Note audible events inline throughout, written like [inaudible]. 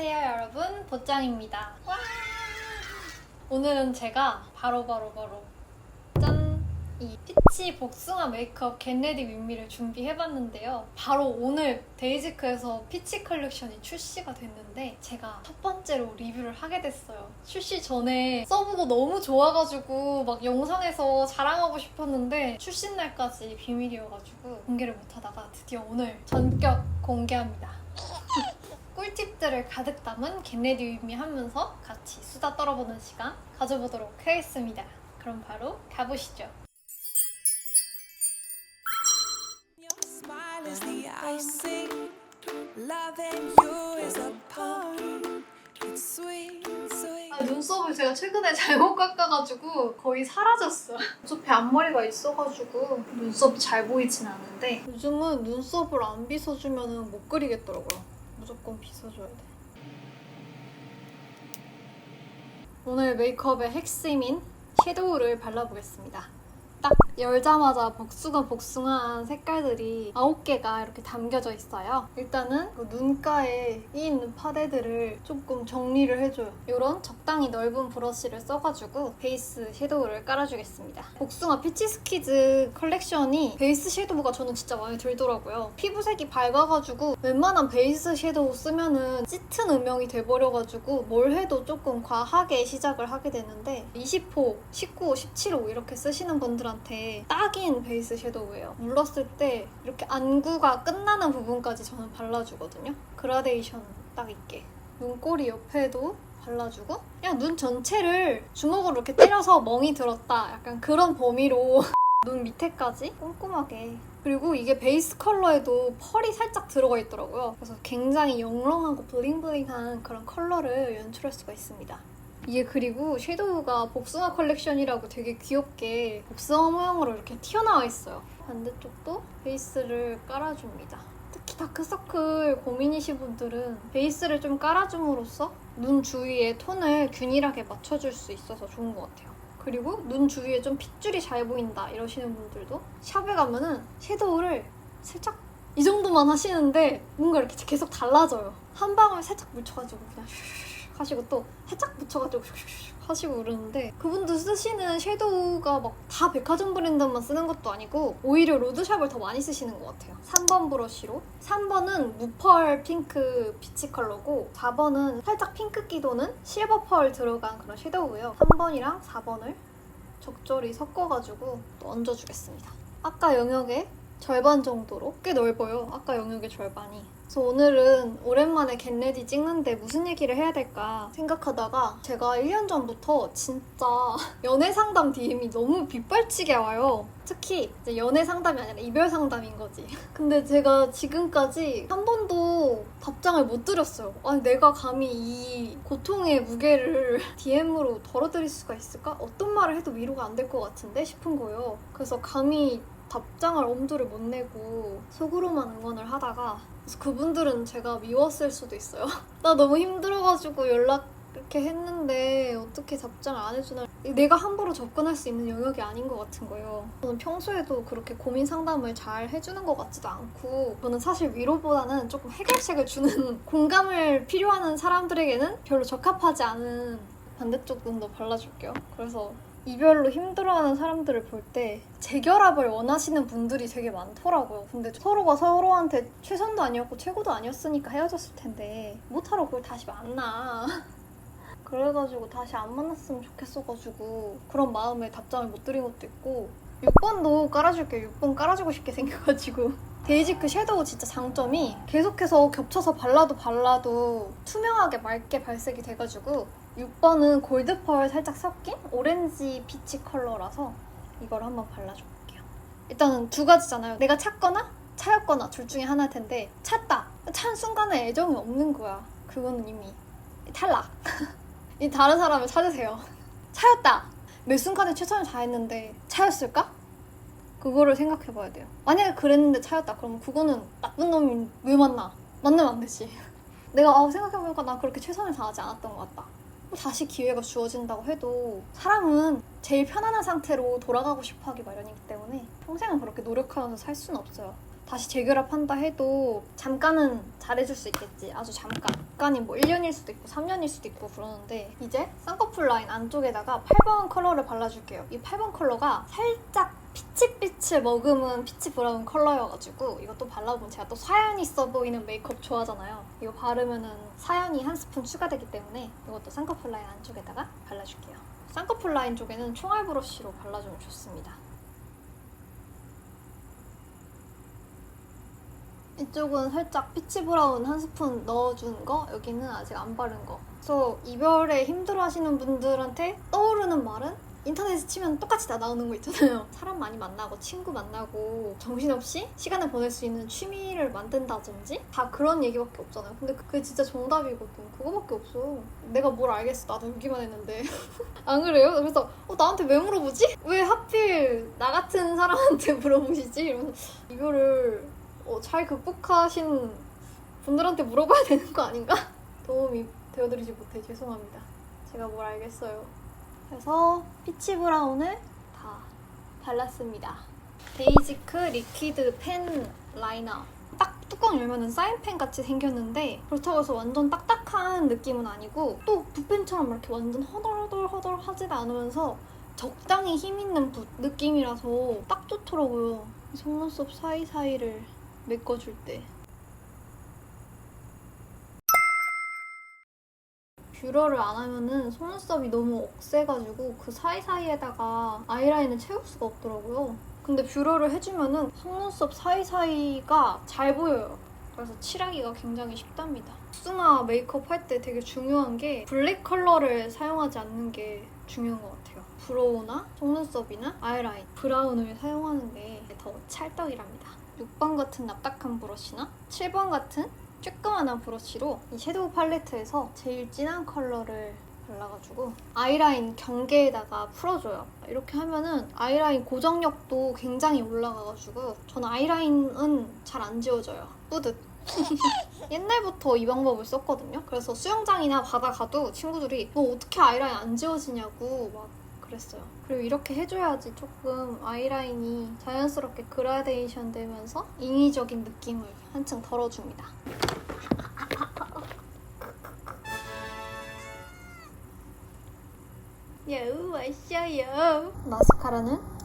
안녕하세요 여러분. 보짱입니다. 와! 오늘은 제가 바로바로 바로 짠! 이 피치 복숭아 메이크업 겟레디 윈미를 준비해봤는데요. 바로 오늘 데이지크에서 피치 컬렉션이 출시가 됐는데 제가 첫 번째로 리뷰를 하게 됐어요. 출시 전에 써보고 너무 좋아가지고 막 영상에서 자랑하고 싶었는데 출시 날까지 비밀이어가지고 공개를 못하다가 드디어 오늘 전격 공개합니다 꿀팁들을 가득 담은 겟레디 윈미 하면서 같이 수다 떨어보는 시간 가져보도록 하겠습니다. 그럼 바로 가보시죠. 아, 눈썹을 제가 최근에 [laughs] 잘못 깎아가지고 거의 사라졌어요. 눈썹에 앞머리가 있어가지고 눈썹이 잘 보이진 않는데 요즘은 눈썹을 안 빗어주면 못 그리겠더라고요. 무조건 빗어줘야 돼. 오늘 메이크업의 핵심인 섀도우를 발라보겠습니다. 딱 열자마자 복숭아 복숭아한 색깔들이 9개가 이렇게 담겨져 있어요. 일단은 그 눈가에 이 있는 파데들을 조금 정리를 해줘요. 이런 적당히 넓은 브러쉬를 써가지고 베이스 섀도우를 깔아주겠습니다. 복숭아 피치스키즈 컬렉션이 베이스 섀도우가 저는 진짜 마음에 들더라고요. 피부색이 밝아가지고 웬만한 베이스 섀도우 쓰면은 짙은 음영이 돼버려가지고 뭘 해도 조금 과하게 시작을 하게 되는데 20호, 19호, 17호 이렇게 쓰시는 분들한테 딱인 베이스 섀도우예요. 물렀을 때 이렇게 안구가 끝나는 부분까지 저는 발라주거든요. 그라데이션 딱 있게. 눈꼬리 옆에도 발라주고 그냥 눈 전체를 주먹으로 이렇게 때려서 멍이 들었다. 약간 그런 범위로 [laughs] 눈 밑에까지 꼼꼼하게 그리고 이게 베이스 컬러에도 펄이 살짝 들어가 있더라고요. 그래서 굉장히 영롱하고 블링블링한 그런 컬러를 연출할 수가 있습니다. 이게 그리고 섀도우가 복숭아 컬렉션이라고 되게 귀엽게 복숭아 모양으로 이렇게 튀어나와 있어요. 반대쪽도 베이스를 깔아줍니다. 특히 다크서클 고민이신 분들은 베이스를 좀 깔아줌으로써 눈 주위에 톤을 균일하게 맞춰줄 수 있어서 좋은 것 같아요. 그리고 눈 주위에 좀 핏줄이 잘 보인다 이러시는 분들도 샵에 가면은 섀도우를 살짝 이 정도만 하시는데 뭔가 이렇게 계속 달라져요. 한 방울 살짝 묻혀가지고 그냥 슉 [laughs] 하시고 또 살짝 슉슉슉 하시고 그러는데 그분들 쓰시는 섀도우가 막 다 백화점 브랜드만 쓰는 것도 아니고 오히려 로드샵을 더 많이 쓰시는 것 같아요. 3번 브러쉬로 3번은 무펄 핑크 피치 컬러고 4번은 살짝 핑크기 도는 실버 펄 들어간 그런 섀도우예요. 3번이랑 4번을 적절히 섞어가지고 또 얹어주겠습니다. 아까 영역의 절반 정도로 꽤 넓어요. 아까 영역의 절반이. 그래서 오늘은 오랜만에 겟레디 찍는데 무슨 얘기를 해야 될까 생각하다가 제가 1년 전부터 진짜 [laughs] 연애 상담 DM이 너무 빗발치게 와요. 특히 이제 연애 상담이 아니라 이별 상담인 거지. [laughs] 근데 제가 지금까지 한 번도 답장을 못 드렸어요. 아니 내가 감히 이 고통의 무게를 [laughs] DM으로 덜어드릴 수가 있을까? 어떤 말을 해도 위로가 안 될 것 같은데 싶은 거예요. 그래서 감히 답장을 엄두를 못 내고 속으로만 응원을 하다가 그분들은 제가 미웠을 수도 있어요. [laughs] 나 너무 힘들어가지고 연락 이렇게 했는데 어떻게 답장을 안 해주나 내가 함부로 접근할 수 있는 영역이 아닌 것 같은 거예요. 저는 평소에도 그렇게 고민 상담을 잘 해주는 것 같지도 않고 저는 사실 위로보다는 조금 해결책을 주는 [laughs] 공감을 필요하는 사람들에게는 별로 적합하지 않은 반대쪽 눈도 발라줄게요. 그래서 이별로 힘들어하는 사람들을 볼 때 재결합을 원하시는 분들이 되게 많더라고요. 근데 서로가 서로한테 최선도 아니었고 최고도 아니었으니까 헤어졌을 텐데 못하러 그걸 다시 만나. [laughs] 그래가지고 다시 안 만났으면 좋겠어가지고 그런 마음에 답장을 못 드린 것도 있고 6번도 깔아줄게요. 6번 깔아주고 싶게 생겨가지고 [laughs] 데이지크 섀도우 진짜 장점이 계속해서 겹쳐서 발라도 발라도 투명하게 맑게 발색이 돼가지고 6번은 골드펄 살짝 섞인 오렌지 피치 컬러라서 이걸 한번 발라줘볼게요. 일단은 두 가지잖아요. 내가 찾거나 차였거나 둘 중에 하나일 텐데 찾다. 찬 순간에 애정이 없는 거야. 그거는 이미 탈락. [laughs] 이 다른 사람을 찾으세요. [laughs] 차였다. 매 순간에 최선을 다했는데 차였을까? 그거를 생각해봐야 돼요. 만약에 그랬는데 차였다. 그러면 그거는 나쁜 놈이 왜 만나? 만나면 안 되지. [laughs] 내가 아, 생각해보니까 나 그렇게 최선을 다하지 않았던 것 같다. 뭐 다시 기회가 주어진다고 해도 사람은 제일 편안한 상태로 돌아가고 싶어 하기 마련이기 때문에 평생은 그렇게 노력하면서 살 수는 없어요. 다시 재결합한다 해도 잠깐은 잘해줄 수 있겠지. 아주 잠깐. 잠깐이 뭐 1년일 수도 있고 3년일 수도 있고 그러는데 이제 쌍꺼풀 라인 안쪽에다가 8번 컬러를 발라줄게요. 이 8번 컬러가 살짝 피치피치 머금은 피치 브라운 컬러여가지고 이것도 발라보면 제가 또 사연 있어 보이는 메이크업 좋아하잖아요. 이거 바르면은 사연이 한 스푼 추가되기 때문에 이것도 쌍꺼풀 라인 안쪽에다가 발라줄게요. 쌍꺼풀 라인 쪽에는 총알 브러쉬로 발라주면 좋습니다. 이쪽은 살짝 피치 브라운 한 스푼 넣어준 거, 여기는 아직 안 바른 거. 그래서 이별에 힘들어하시는 분들한테 떠오르는 말은 인터넷에 치면 똑같이 다 나오는 거 있잖아요. [laughs] 사람 많이 만나고 친구 만나고 정신없이 시간을 보낼 수 있는 취미를 만든다든지 다 그런 얘기밖에 없잖아요. 근데 그게 진짜 정답이거든. 그거밖에 없어. 내가 뭘 알겠어. 나도 울기만 했는데. [laughs] 안 그래요? 그래서 어, 나한테 왜 물어보지? 왜 하필 나 같은 사람한테 [laughs] 물어보시지? 이러면서 이거를 어, 잘 극복하신 분들한테 물어봐야 되는 거 아닌가? [laughs] 도움이 되어드리지 못해 죄송합니다. 제가 뭘 알겠어요. 그래서 피치 브라운을 다 발랐습니다. 베이지크 리퀴드 펜 라이너. 딱 뚜껑 열면은 사인펜 같이 생겼는데 그렇다고 해서 완전 딱딱한 느낌은 아니고 또 붓펜처럼 이렇게 완전 허덜허덜허덜 하지도 않으면서 적당히 힘 있는 붓 느낌이라서 딱 좋더라고요. 속눈썹 사이사이를 메꿔줄 때. 뷰러를 안 하면은 속눈썹이 너무 억세가지고 그 사이사이에다가 아이라인을 채울 수가 없더라고요. 근데 뷰러를 해주면은 속눈썹 사이사이가 잘 보여요. 그래서 칠하기가 굉장히 쉽답니다. 수마 메이크업 할 때 되게 중요한 게 블랙 컬러를 사용하지 않는 게 중요한 것 같아요. 브로우나 속눈썹이나 아이라인, 브라운을 사용하는 게 더 찰떡이랍니다. 6번 같은 납작한 브러쉬나 7번 같은 쬐끄만한 브러쉬로 이 섀도우 팔레트에서 제일 진한 컬러를 발라가지고 아이라인 경계에다가 풀어줘요. 이렇게 하면은 아이라인 고정력도 굉장히 올라가가지고 저는 아이라인은 잘 안 지워져요. 뿌듯. [laughs] 옛날부터 이 방법을 썼거든요. 그래서 수영장이나 바다 가도 친구들이 너 어떻게 아이라인 안 지워지냐고 막 그랬어요. 그리고 이렇게 해줘야지 조금 아이라인이 자연스럽게 그라데이션 되면서 인위적인 느낌을 한층 덜어줍니다. [laughs] 여우 왔어요. 마스카라는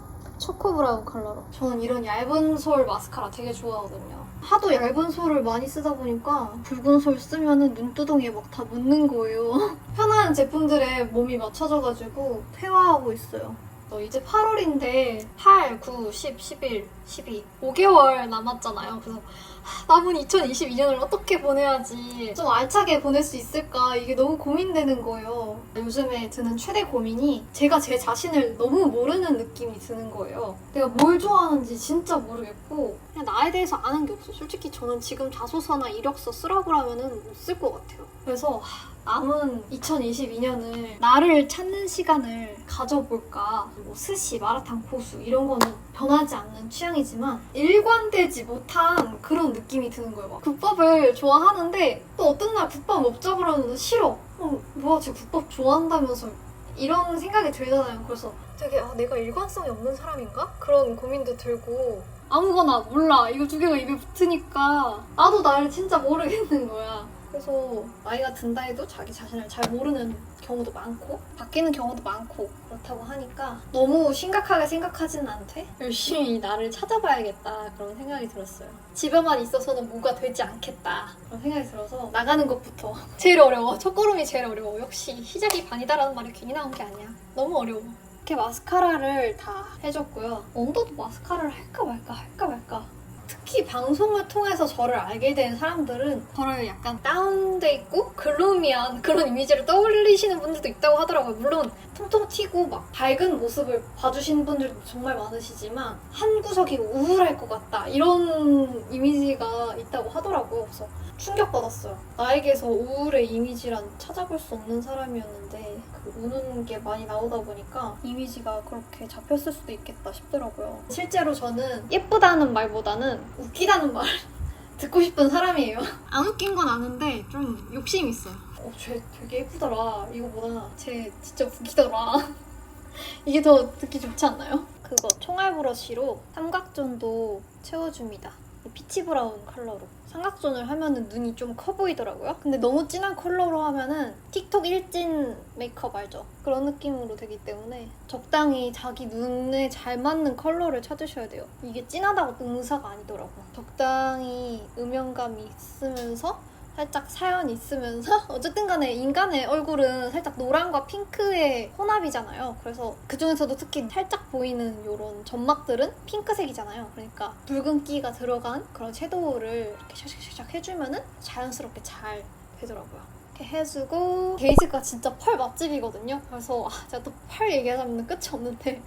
초코 브라운 컬러로. 저는 이런 얇은 솔 마스카라 되게 좋아하거든요. 하도 얇은 솔을 많이 쓰다 보니까 붉은 솔 쓰면은 눈두덩이에 막 다 묻는 거예요. [laughs] 편한 제품들에 몸이 맞춰져가지고 퇴화하고 있어요. 어, 이제 8월인데 8, 9, 10, 11, 12 5개월 남았잖아요. 그래서 하, 남은 2022년을 어떻게 보내야지 좀 알차게 보낼 수 있을까 이게 너무 고민되는 거예요. 요즘에 드는 최대 고민이 제가 제 자신을 너무 모르는 느낌이 드는 거예요. 내가 뭘 좋아하는지 진짜 모르겠고 그냥 나에 대해서 아는 게 없어. 솔직히 저는 지금 자소서나 이력서 쓰라고 하면은 못 쓸 것 같아요. 그래서 하, 남은 2022년을 나를 찾는 시간을 가져볼까. 뭐 스시, 마라탕, 고수 이런 거는 변하지 않는 취향이지만 일관되지 못한 그런 느낌이 드는 거예요. 막 국밥을 좋아하는데 또 어떤 날 국밥 먹자 그러면 싫어. 어, 뭐야, 쟤 국밥 좋아한다면서 이런 생각이 들잖아요. 그래서 되게 아, 내가 일관성이 없는 사람인가? 그런 고민도 들고 아무거나 몰라. 이거 두 개가 입에 붙으니까 나도 나를 진짜 모르겠는 거야. 그래서 나이가 든다 해도 자기 자신을 잘 모르는 경우도 많고 바뀌는 경우도 많고 그렇다고 하니까 너무 심각하게 생각하지는 않되 열심히 나를 찾아봐야겠다 그런 생각이 들었어요. 집에만 있어서는 뭐가 되지 않겠다 그런 생각이 들어서 나가는 것부터 [laughs] 제일 어려워. 첫걸음이 제일 어려워. 역시 시작이 반이다라는 말이 괜히 나온 게 아니야. 너무 어려워. 이렇게 마스카라를 다 해줬고요. 언더도 마스카라를 할까 말까 할까 말까 특히 방송을 통해서 저를 알게 된 사람들은 저를 약간 다운돼 있고 글루미한 그런 이미지를 떠올리시는 분들도 있다고 하더라고요. 물론 통통 튀고 막 밝은 모습을 봐주시는 분들도 정말 많으시지만 한 구석이 우울할 것 같다 이런 이미지가 있다고 하더라고요. 그래서 충격받았어요. 나에게서 우울의 이미지란 찾아볼 수 없는 사람이었는데 그 우는 게 많이 나오다 보니까 이미지가 그렇게 잡혔을 수도 있겠다 싶더라고요. 실제로 저는 예쁘다는 말보다는 웃기다는 말 [laughs] 듣고 싶은 사람이에요. 안 웃긴 건 아는데 좀 욕심 있어요. 어, 쟤 되게 예쁘더라. 이거보다 쟤 진짜 웃기더라. [laughs] 이게 더 듣기 좋지 않나요? 그거 총알 브러쉬로 삼각존도 채워줍니다. 이 피치 브라운 컬러로 삼각존을 하면은 눈이 좀 커 보이더라고요. 근데 너무 진한 컬러로 하면은 틱톡 일진 메이크업 알죠? 그런 느낌으로 되기 때문에 적당히 자기 눈에 잘 맞는 컬러를 찾으셔야 돼요. 이게 진하다고 응사가 아니더라고요. 적당히 음영감이 있으면서 살짝 사연이 있으면서 [laughs] 어쨌든 간에 인간의 얼굴은 살짝 노란과 핑크의 혼합이잖아요. 그래서 그 중에서도 특히 살짝 보이는 이런 점막들은 핑크색이잖아요. 그러니까 붉은기가 들어간 그런 섀도우를 이렇게 샥샥샥 해주면은 자연스럽게 잘 되더라고요. 이렇게 해주고 게이즈가 진짜 펄 맛집이거든요. 그래서 아, 제가 또 펄 얘기하자면 끝이 없는데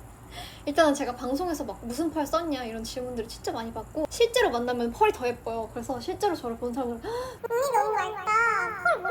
일단은 제가 방송에서 막 무슨 펄 썼냐 이런 질문들을 진짜 많이 받고 실제로 만나면 펄이 더 예뻐요. 그래서 실제로 저를 본 사람은 언니 너무 맑다.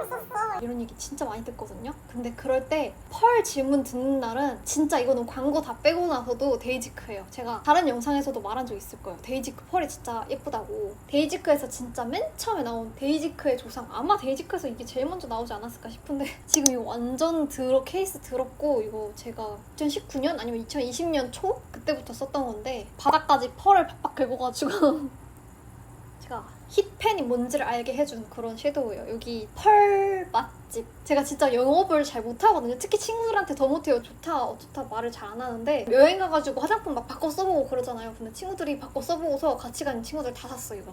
썼어. [laughs] 이런 얘기 진짜 많이 듣거든요. 근데 그럴 때 펄 질문 듣는 날은 진짜 이거는 광고 다 빼고 나서도 데이지크예요. 제가 다른 영상에서도 말한 적 있을 거예요. 데이지크 펄이 진짜 예쁘다고. 데이지크에서 진짜 맨 처음에 나온 데이지크의 조상 아마 데이지크에서 이게 제일 먼저 나오지 않았을까 싶은데 [laughs] 지금 이거 완전 들어 케이스 들었고 이거 제가 2019년 아니면 2020년 초 그때부터 썼던 건데 바닥까지 펄을 팍팍 긁어가지고 [laughs] 제가 힙팬이 뭔지를 알게 해준 그런 섀도우예요. 여기 펄 맛 집. 제가 진짜 영업을 잘 못하거든요. 특히 친구들한테 더 못해요. 좋다, 어쩌다 말을 잘 안 하는데 여행 가가지고 화장품 막 바꿔 써보고 그러잖아요. 근데 친구들이 바꿔 써보고서 같이 가는 친구들 다 샀어 이거.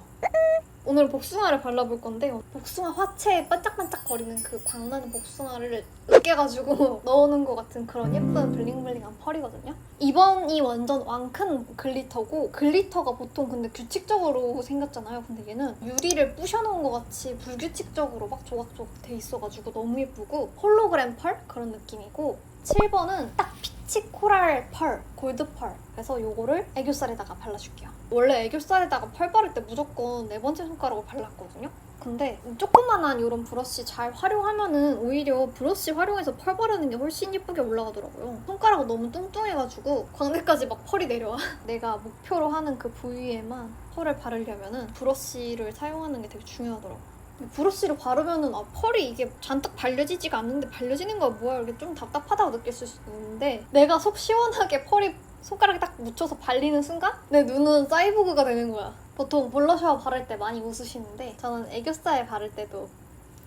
오늘 복숭아를 발라볼 건데 복숭아 화채에 반짝반짝 거리는 그 광나는 복숭아를 으깨가지고 [laughs] 넣어놓은 것 같은 그런 예쁜 블링블링한 펄이거든요. 이번이 완전 왕큰 글리터고 글리터가 보통 근데 규칙적으로 생겼잖아요. 근데 얘는 유리를 부셔놓은 것 같이 불규칙적으로 막 조각조각 돼 있어가지고 너무 예쁘고 홀로그램 펄 그런 느낌이고 7번은 딱 피치 코랄 펄, 골드 펄. 그래서 요거를 애교살에다가 발라줄게요. 원래 애교살에다가 펄 바를 때 무조건 네 번째 손가락으로 발랐거든요. 근데 조그만한 이런 브러쉬 잘 활용하면은 오히려 브러쉬 활용해서 펄 바르는 게 훨씬 예쁘게 올라가더라고요. 손가락은 너무 뚱뚱해가지고 광대까지 막 펄이 내려와. [laughs] 내가 목표로 하는 그 부위에만 펄을 바르려면은 브러쉬를 사용하는 게 되게 중요하더라고요. 브러쉬를 바르면은 아, 펄이 이게 잔뜩 발려지지가 않는데 발려지는 거야 뭐야 이렇게 좀 답답하다고 느낄 수 있는데 내가 속 시원하게 펄이 손가락에 딱 묻혀서 발리는 순간 내 눈은 사이보그가 되는 거야. 보통 블러셔 바를 때 많이 웃으시는데 저는 애교살 바를 때도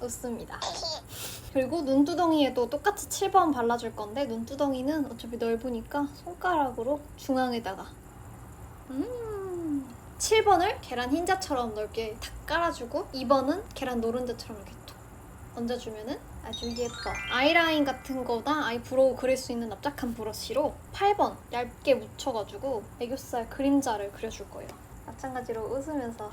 웃습니다. [laughs] 그리고 눈두덩이에도 똑같이 7번 발라줄 건데 눈두덩이는 어차피 넓으니까 손가락으로 중앙에다가 음 7번을 계란 흰자처럼 넓게 탁 깔아주고 2번은 계란 노른자처럼 이렇게 톡 얹어주면은 아주 예뻐. 아이라인 같은 거나 아이브로우 그릴 수 있는 납작한 브러쉬로 8번 얇게 묻혀가지고 애교살 그림자를 그려줄 거예요. 마찬가지로 웃으면서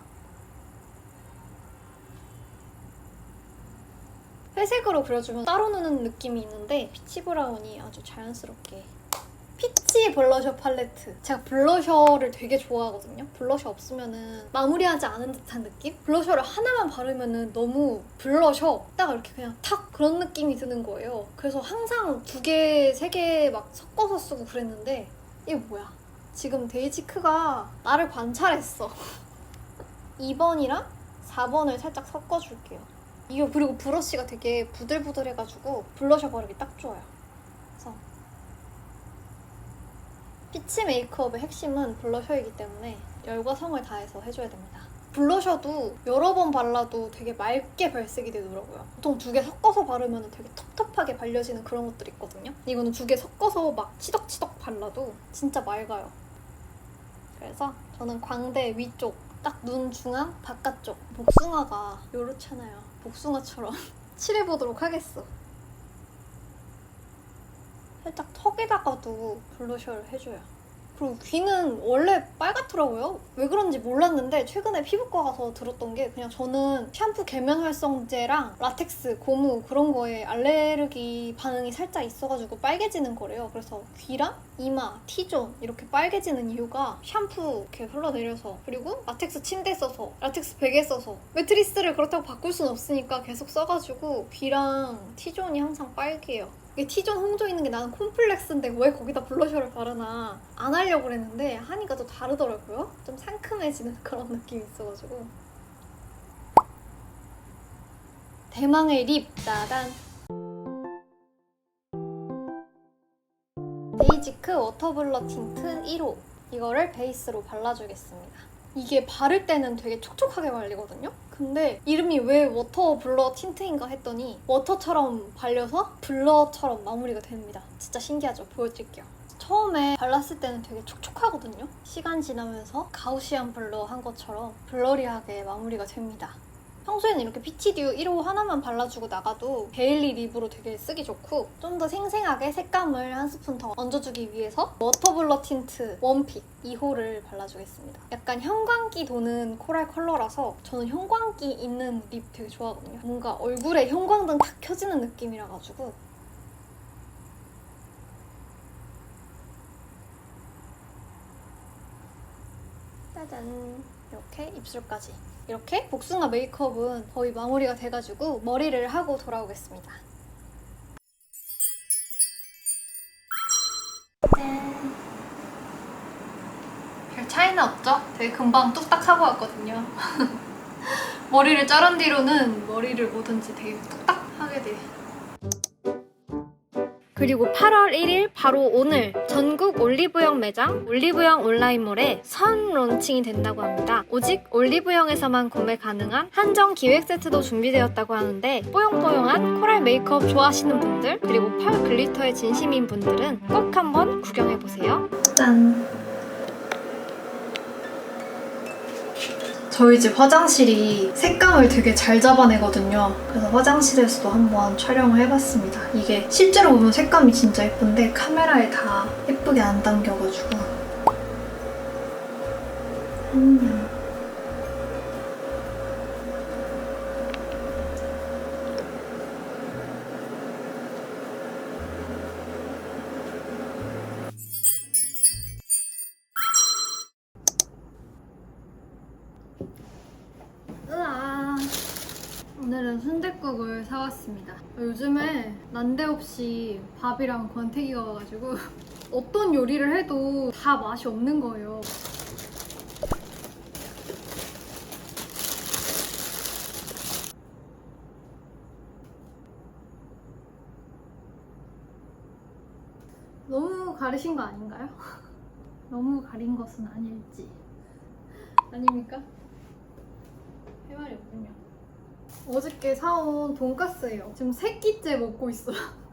회색으로 그려주면 따로 노는 느낌이 있는데 피치 브라운이 아주 자연스럽게 피치 블러셔 팔레트. 제가 블러셔를 되게 좋아하거든요. 블러셔 없으면은 마무리하지 않은 듯한 느낌? 블러셔를 하나만 바르면은 너무 블러셔 딱 이렇게 그냥 탁 그런 느낌이 드는 거예요. 그래서 항상 두 개, 세 개 막 섞어서 쓰고 그랬는데 이게 뭐야? 지금 데이지크가 나를 관찰했어. [laughs] 2번이랑 4번을 살짝 섞어줄게요. 이거 그리고 브러쉬가 되게 부들부들해가지고 블러셔 바르기 딱 좋아요. 그래서 피치 메이크업의 핵심은 블러셔이기 때문에 열과 성을 다해서 해줘야 됩니다. 블러셔도 여러 번 발라도 되게 맑게 발색이 되더라고요. 보통 두 개 섞어서 바르면 되게 텁텁하게 발려지는 그런 것들이 있거든요. 이거는 두 개 섞어서 막 치덕치덕 발라도 진짜 맑아요. 그래서 저는 광대 위쪽, 딱 눈 중앙, 바깥쪽 복숭아가 요렇잖아요. 복숭아처럼 [laughs] 칠해보도록 하겠어. 살짝 턱에다가도 블러셔를 해줘요. 그리고 귀는 원래 빨갛더라고요. 왜 그런지 몰랐는데 최근에 피부과 가서 들었던 게 그냥 저는 샴푸 계면 활성제랑 라텍스, 고무 그런 거에 알레르기 반응이 살짝 있어가지고 빨개지는 거래요. 그래서 귀랑 이마, T존 이렇게 빨개지는 이유가 샴푸 이렇게 흘러내려서 그리고 라텍스 침대 써서 라텍스 베개 써서 매트리스를 그렇다고 바꿀 순 없으니까 계속 써가지고 귀랑 T존이 항상 빨개요. 이게 T존 홍조 있는 게 나는 콤플렉스인데 왜 거기다 블러셔를 바르나 안 하려고 그랬는데 하니까 또 다르더라고요. 좀 상큼해지는 [laughs] 그런 느낌이 있어가지고 대망의 립 따단 데이지크 워터블러 틴트 1호 이거를 베이스로 발라주겠습니다. 이게 바를 때는 되게 촉촉하게 발리거든요? 근데 이름이 왜 워터 블러 틴트인가 했더니 워터처럼 발려서 블러처럼 마무리가 됩니다. 진짜 신기하죠? 보여드릴게요. 처음에 발랐을 때는 되게 촉촉하거든요? 시간 지나면서 가우시안 블러 한 것처럼 블러리하게 마무리가 됩니다. 평소에는 이렇게 피치듀 1호 하나만 발라주고 나가도 데일리 립으로 되게 쓰기 좋고 좀 더 생생하게 색감을 한 스푼 더 얹어주기 위해서 워터블러 틴트 원픽 2호를 발라주겠습니다. 약간 형광기 도는 코랄 컬러라서 저는 형광기 있는 립 되게 좋아하거든요. 뭔가 얼굴에 형광등 탁 켜지는 느낌이라 가지고 짜잔 이렇게 입술까지 이렇게 복숭아 메이크업은 거의 마무리가 돼가지고 머리를 하고 돌아오겠습니다. 짠. 별 차이는 없죠? 되게 금방 뚝딱 하고 왔거든요. [laughs] 머리를 자른 뒤로는 머리를 뭐든지 되게 뚝딱 하게 돼. 그리고 8월 1일 바로 오늘 전국 올리브영 매장 올리브영 온라인몰에 선 론칭이 된다고 합니다. 오직 올리브영에서만 구매 가능한 한정 기획 세트도 준비되었다고 하는데 뽀용뽀용한 코랄 메이크업 좋아하시는 분들 그리고 펄 글리터에 진심인 분들은 꼭 한번 구경해 보세요. 짠. 저희 집 화장실이 색감을 되게 잘 잡아내거든요. 그래서 화장실에서도 한번 촬영을 해봤습니다. 이게 실제로 보면 색감이 진짜 예쁜데 카메라에 다 예쁘게 안 담겨가지고. 안녕. 오늘은 순댓국을 사왔습니다. 요즘에 난데없이 밥이랑 권태기가 와가지고 [laughs] 어떤 요리를 해도 다 맛이 없는 거예요. 너무 가르신 거 아닌가요? [laughs] 너무 가린 것은 아닐지. 아닙니까? 할 말이 없군요. 어저께 사온 돈까스예요. 지금 세 끼째 먹고 있어요. [laughs]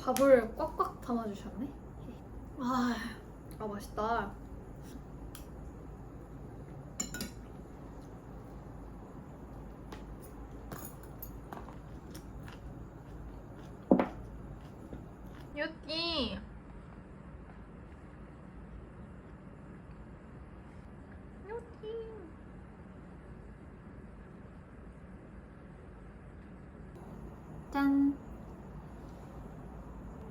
밥을 꽉꽉 담아주셨네. 아, 아 맛있다. 유띠. 유띠. 짠.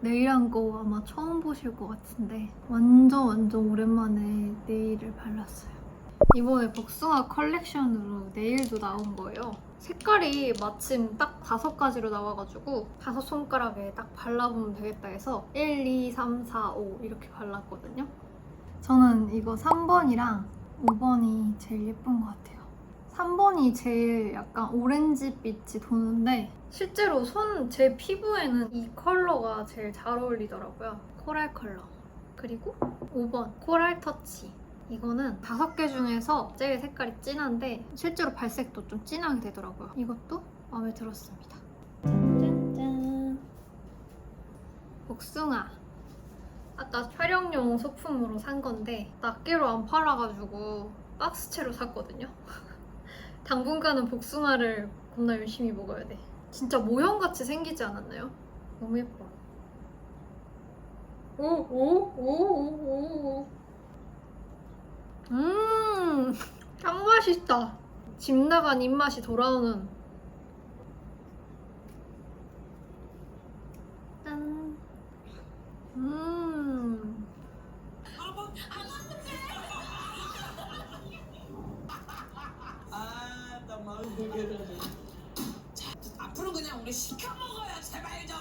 네일한 거 아마 처음 보실 것 같은데 완전 완전 오랜만에 네일을 발랐어요. 이번에 복숭아 컬렉션으로 네일도 나온 거예요. 색깔이 마침 딱 다섯 가지로 나와가지고 다섯 손가락에 딱 발라보면 되겠다 해서 1, 2, 3, 4, 5 이렇게 발랐거든요. 저는 이거 3번이랑 5번이 제일 예쁜 것 같아요. 3번이 제일 약간 오렌지빛이 도는데 실제로 손 제 피부에는 이 컬러가 제일 잘 어울리더라고요. 코랄 컬러. 그리고 5번 코랄 터치. 이거는 다섯 개 중에서 제일 색깔이 진한데 실제로 발색도 좀 진하게 되더라고요. 이것도 마음에 들었습니다. 짠짠. 복숭아. 아까 촬영용 소품으로 산 건데 낱개로 안 팔아가지고 박스채로 샀거든요. [laughs] 당분간은 복숭아를 겁나 열심히 먹어야 돼. 진짜 모형같이 생기지 않았나요? 너무 예뻐. 오, 오, 오, 오, 오. 음, 짱 맛있다. 집 나간 입맛이 돌아오는. 짠. 음. 자, 앞으로 그냥 우리 시켜 먹어요, 제발 좀.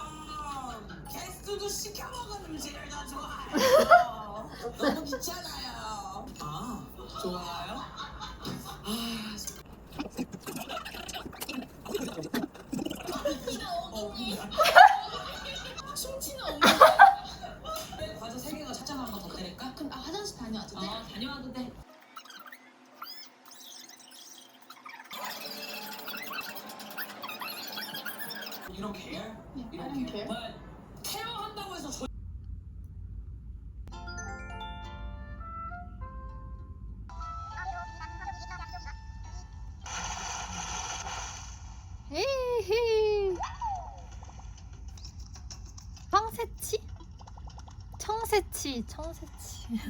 게스트도 시켜 먹은 음식을 더 좋아해요. [laughs] 너무 귀찮아요. 아, 좋아요? 청새치, 청새치.